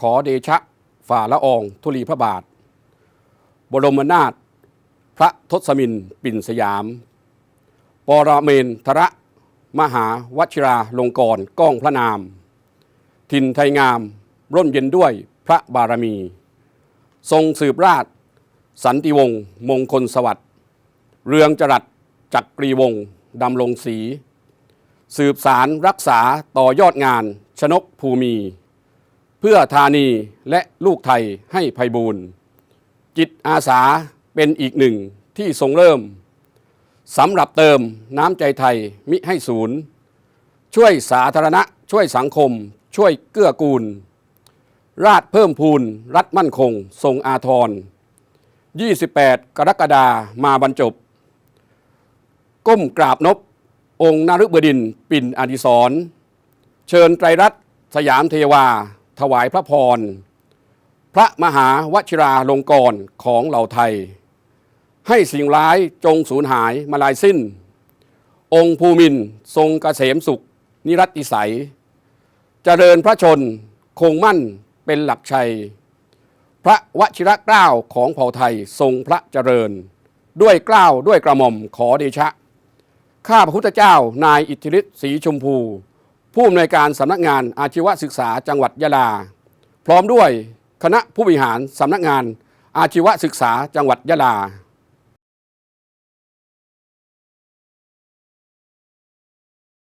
ขอเดชะฝ่าละอองธุลีพระบาท บรมนาถพระทศมินปิ่นสยาม ปรเมนทระมหาวชิราลงกรณ์ก้องพระนาม ทินไทยงาม ร่มเย็นด้วยพระบารมี ทรงสืบราช สันติวงศ์มงคลสวัสดิ์ เรืองจรัสจักรีวงศ์ดำรงศรีสืบสารรักษาต่อยอดงาน ชนกภูมิ เพื่อธานีและลูกไทยให้ไพบูรณ์จิตอาสาเป็นอีกหนึ่งที่ทรงเริ่มสำหรับเติมน้ำใจไทยมิให้ศูนย์ ช่วยสาธารณะ ช่วยสังคม ช่วยเกื้อกูล ราชเพิ่มพูนรัฐมั่นคง ทรงอาทร 28 กรกฎามาบรรจบ ก้มกราบนบ องค์นฤบดินปิ่นอดิศรเชิญไตรรัตน์สยามเทวา ถวายพระพร พระมหาวชิราลงกรณ์ของเหล่าไทย ให้สิ่งร้ายจงสูญหายมาลายสิ้น องค์ภูมินทร์ทรงกเกษมสุข นิรัติสัยเจริญพระชนคงมั่นเป็นหลักชัย พระวชิระเกล้าของเผ่าไทยทรงพระเจริญ ด้วยเกล้าด้วยกระหม่อมขอเดชะ ข้าพระพุทธเจ้านายอิทธิฤทธิ์ศรีชมพู ผู้อำนวยการสำนักงานอาชีวศึกษาจังหวัดยะลา พร้อมด้วยคณะผู้บริหารสำนักงานอาชีวศึกษาจังหวัดยะลา